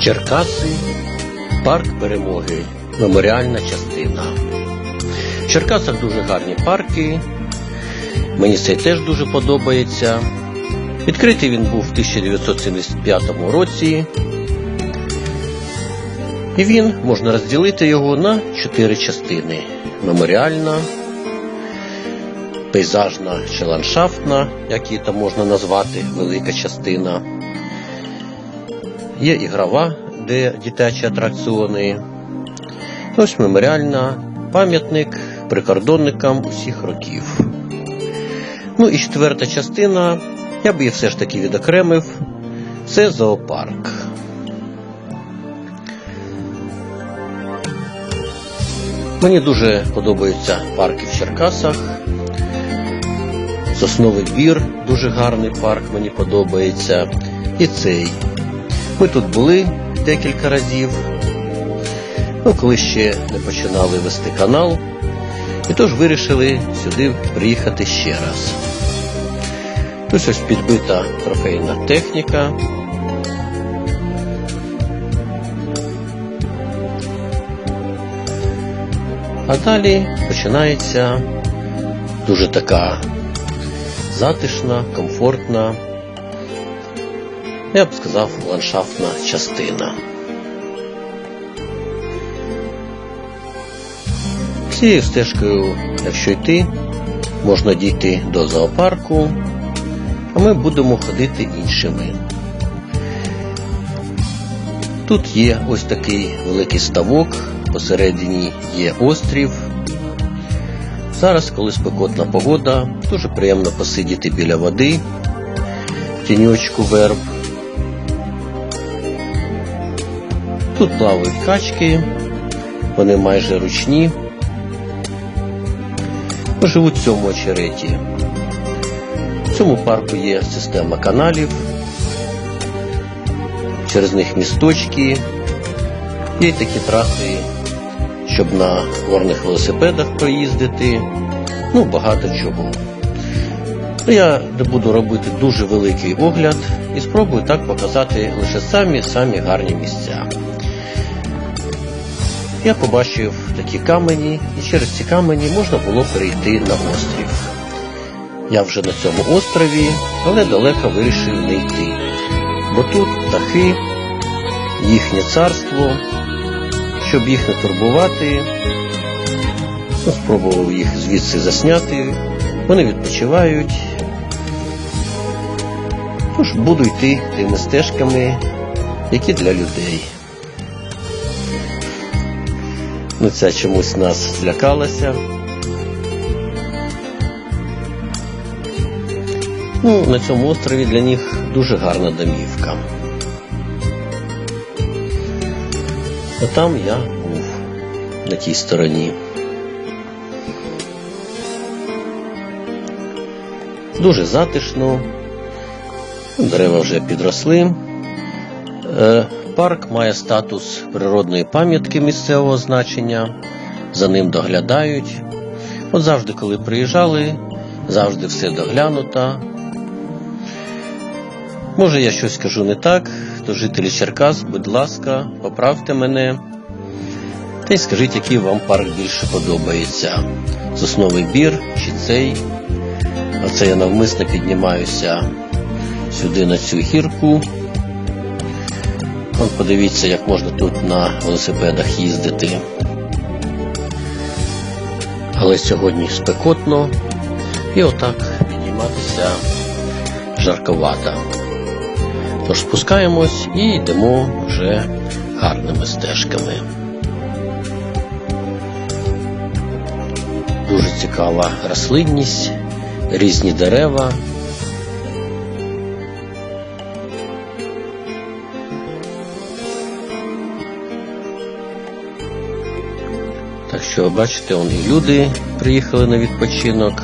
Черкаси, парк перемоги, меморіальна частина. В Черкасах дуже гарні парки. Мені цей теж дуже подобається. Відкритий він був в 1975 році. І він можна розділити його на чотири частини: меморіальна, пейзажна чи ландшафтна, як її там можна назвати, велика частина. Є ігрова, де дитячі атракціони. Ось меморіальна, пам'ятник прикордонникам усіх років. Ну і четверта частина, я б її все ж таки відокремив, це зоопарк. Мені дуже подобаються парки в Черкасах. Сосновий бір дуже гарний парк, мені подобається. І цей. Ми тут були декілька разів. Ну, коли ще не починали вести канал. І тож вирішили сюди приїхати ще раз. Тут ось підбита трофейна техніка. А далі починається дуже така затишна, комфортна, я б сказав, ландшафтна частина. Цією стежкою, якщо йти, можна дійти до зоопарку, а ми будемо ходити іншими. Тут є ось такий великий ставок, посередині є острів. Зараз, коли спекотна погода, дуже приємно посидіти біля води, в тіньочку верб. Тут плавають качки, вони майже ручні. Живуть в цьому очереті. В цьому парку є система каналів, через них місточки, є такі траси, щоб на горних велосипедах проїздити, ну багато чого. Ну, Я буду робити дуже великий огляд і спробую так показати лише самі-самі гарні місця. Я побачив такі камені, і через ці камені можна було перейти на острів. Я вже на цьому острові, але далеко вирішив не йти. Бо тут птахи, їхнє царство, щоб їх не турбувати, ну, спробував їх звідси засняти. Вони відпочивають. Тож буду йти тими стежками, які для людей. Ну, ця чомусь нас злякалася. Ну, на цьому острові для них дуже гарна домівка. А там я був на тій стороні. Дуже затишно. Дерева вже підросли. Парк має статус природної пам'ятки місцевого значення, за ним доглядають. От завжди, коли приїжджали, завжди все доглянуто. Може, я щось кажу не так, то жителі Черкас, будь ласка, поправте мене. Та й скажіть, який вам парк більше подобається. Сосновий бір чи цей. Оце я навмисно піднімаюся сюди на цю гірку. От подивіться, як можна тут на велосипедах їздити. Але сьогодні спекотно і отак підніматися жарковато. Тож спускаємось і йдемо вже гарними стежками. Дуже цікава рослинність, різні дерева. Що, бачите, он люди приїхали на відпочинок.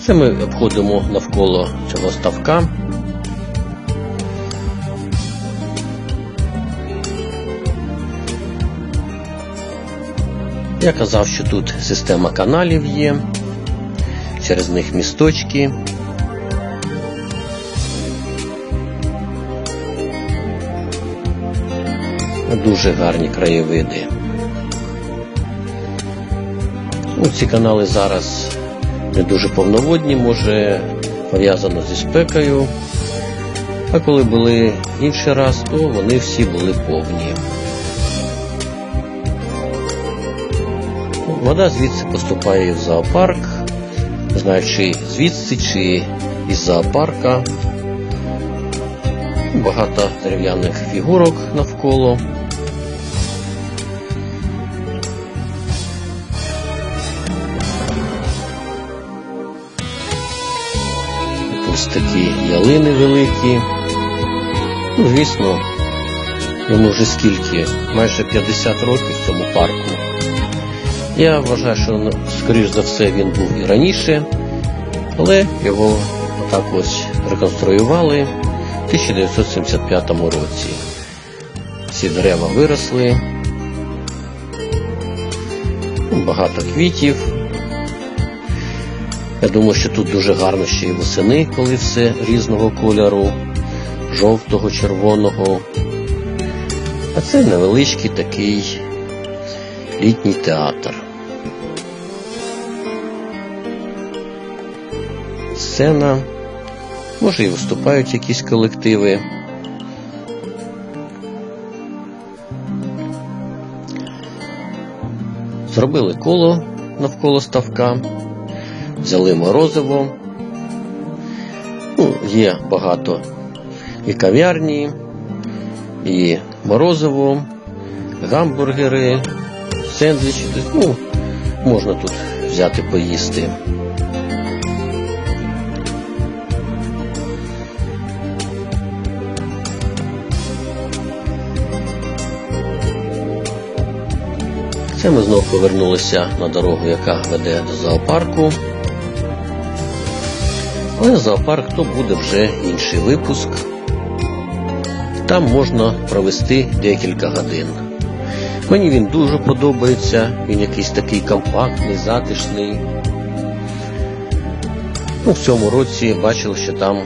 Це ми обходимо навколо цього ставка. Я казав, що тут система каналів є, через них місточки. Дуже гарні краєвиди. Ну, ці канали зараз не дуже повноводні, може пов'язано зі спекою. А коли були інший раз, то вони всі були повні. Вода звідси поступає в зоопарк, не знаю, чи звідси, чи із зоопарка. Багато дерев'яних фігурок навколо. Ось такі ялини великі. Ну, звісно, йому вже скільки, майже 50 років в цьому парку. Я вважаю, що, ну, скоріш за все, він був і раніше, але його так ось реконструювали в 1975 році. Ці дерева виросли, багато квітів. Я думаю, що тут дуже гарно ще й восени, коли все різного кольору, жовтого, червоного. А це невеличкий такий літній театр. Сцена, може і виступають якісь колективи. Зробили коло навколо ставка, взяли морозиво. Ну, Є багато і кав'ярні, і морозиво, гамбургери, сендвічі. Ну, можна тут взяти поїсти. Це ми знову повернулися на дорогу, яка веде до зоопарку. Але зоопарк то буде вже інший випуск. Там можна провести декілька годин. Мені він дуже подобається, він якийсь такий компактний, затишний. Ну, В цьому році бачили, що там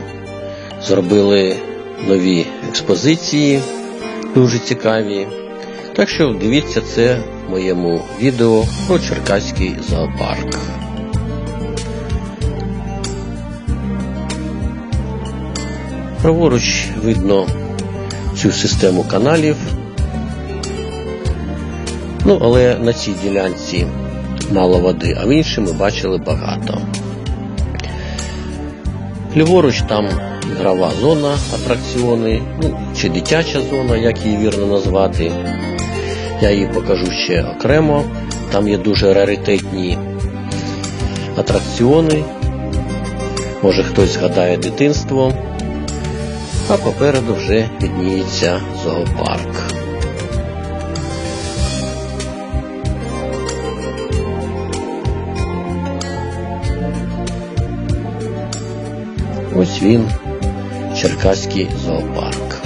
зробили нові експозиції, дуже цікаві. Так що дивіться це в моєму відео про Черкаський зоопарк. Праворуч видно цю систему каналів. Ну, але на цій ділянці мало води, а в іншій ми бачили багато. Ліворуч там ігрова зона, атракціони, ну, чи дитяча зона, як її вірно назвати. Я її покажу ще окремо. Там є дуже раритетні атракціони. Може хтось згадає дитинство, а попереду вже підніється зоопарк. Ось він, Черкаський зоопарк.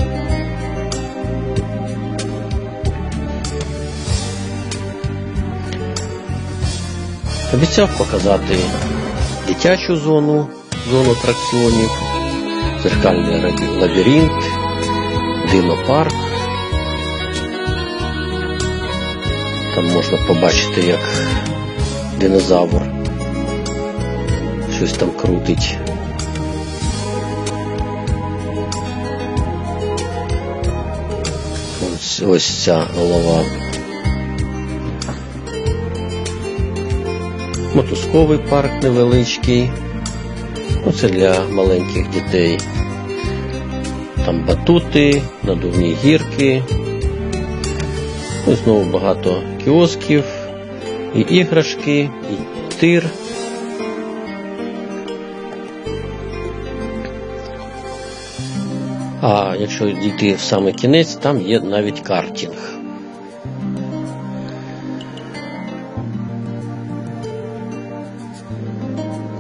Обіцяв показати дитячу зону, зону атракціонів, зеркальний лабіринт, динопарк. Там можна побачити, як динозавр щось там крутить. Ось, ось ця голова. Мотузковий парк невеличкий. Ну, Це для маленьких дітей. Там батути, надувні гірки. Ну, Знову багато кіосків, і іграшки, і тир. А якщо дійти в саме кінець, там є навіть картинг.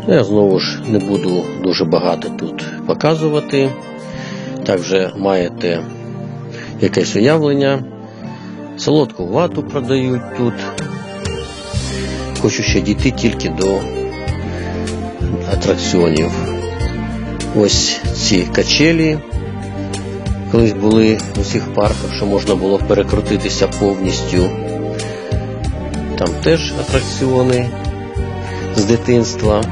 Я знову ж не буду дуже багато тут показувати. Так вже маєте якесь уявлення. Солодку вату продають тут. Хочу ще дійти тільки до атракціонів. Ось ці качелі Колись були у всіх парках, що можна було перекрутитися повністю. Там теж атракціони з дитинства.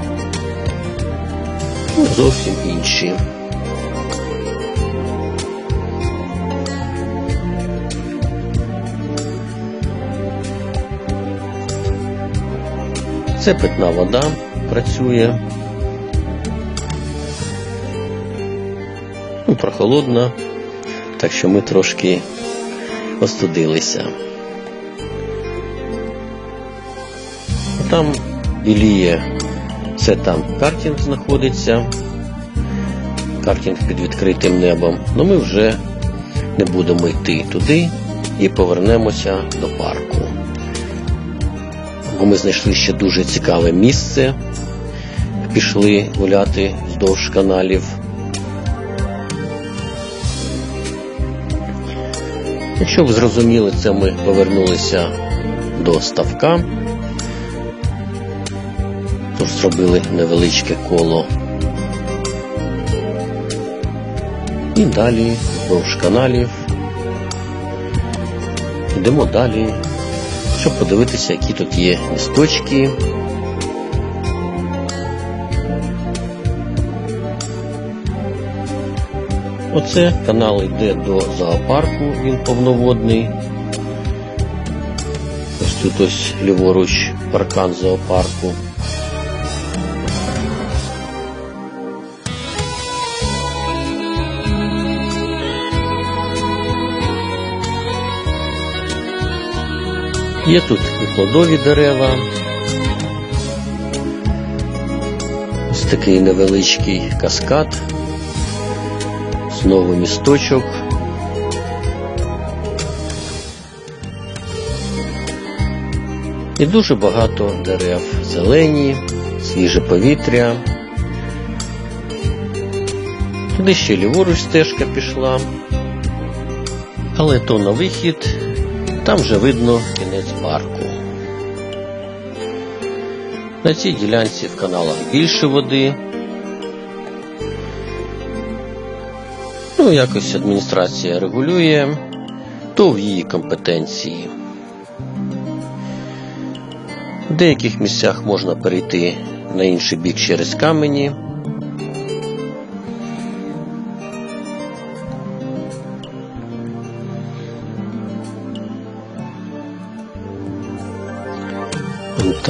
Ну, зовсім інші. Це питна вода працює. Ну, прохолодна, так що ми трошки остудилися. Там біліє, це там картинг знаходиться, картинг під відкритим небом, але ми вже не будемо йти туди і повернемося до парку. Бо ми знайшли ще дуже цікаве місце, пішли гуляти вздовж каналів. Якщо ви зрозуміли, це ми повернулися до ставка. Тож зробили невеличке коло. І далі вздовж каналів. Йдемо далі, щоб подивитися, які тут є місточки. Оце канал йде до зоопарку, він повноводний. Ось тут ось ліворуч паркан зоопарку. Є тут і плодові дерева. Ось такий невеличкий каскад. Знову місточок. І дуже багато дерев. Зелені, свіже повітря. Туди ще ліворуч стежка пішла. Але то на вихід, там вже видно кінець парку. На цій ділянці в каналах більше води. Ну, якось адміністрація регулює, то в її компетенції. В деяких місцях можна перейти на інший бік через камені.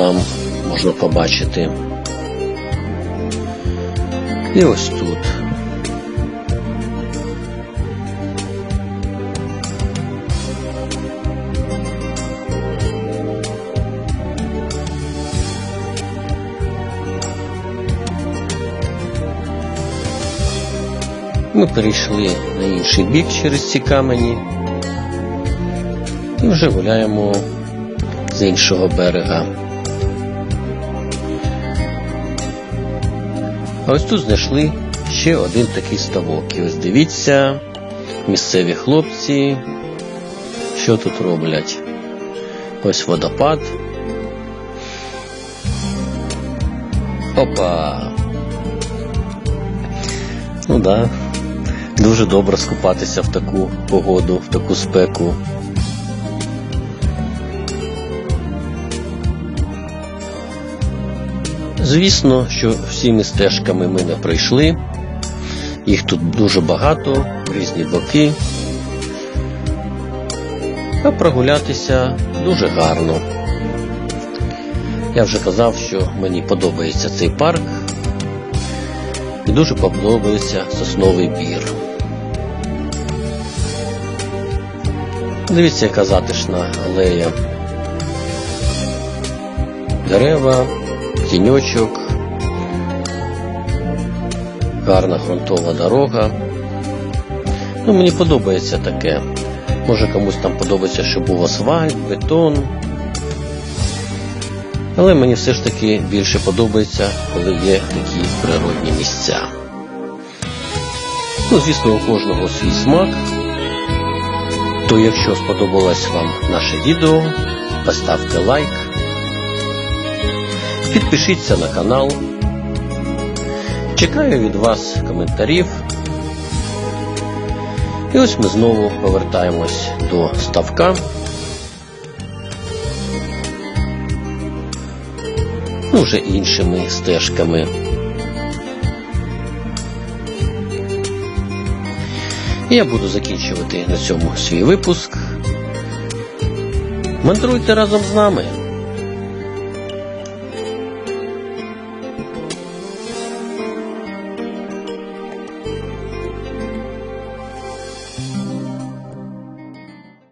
Там можна побачити. І ось тут. Ми перейшли на інший бік через ці камені і вже гуляємо з іншого берега. Ось тут знайшли ще один такий ставок. І ось дивіться, місцеві хлопці, що тут роблять. Ось водопад. Опа! Ну да, дуже добре скупатися в таку погоду, в таку спеку. Звісно, що всіми стежками ми не пройшли. Їх тут дуже багато, в різні боки. А прогулятися дуже гарно. Я вже казав, що мені подобається цей парк і дуже подобається сосновий бір. Дивіться, яка затишна алея. Дерева, тіньочок, гарна грунтова дорога. Ну, Мені подобається таке. Може комусь там подобається, щоб був асфальт, бетон. Але мені все ж таки більше подобається, коли є такі природні місця. Ну, звісно, у кожного свій смак. То якщо сподобалось вам наше відео, поставте лайк, підпишіться на канал. Чекаю від вас коментарів. І ось ми знову повертаємось до ставка. Ну, вже іншими стежками. Я буду закінчувати на цьому свій випуск. Мандруйте разом з нами.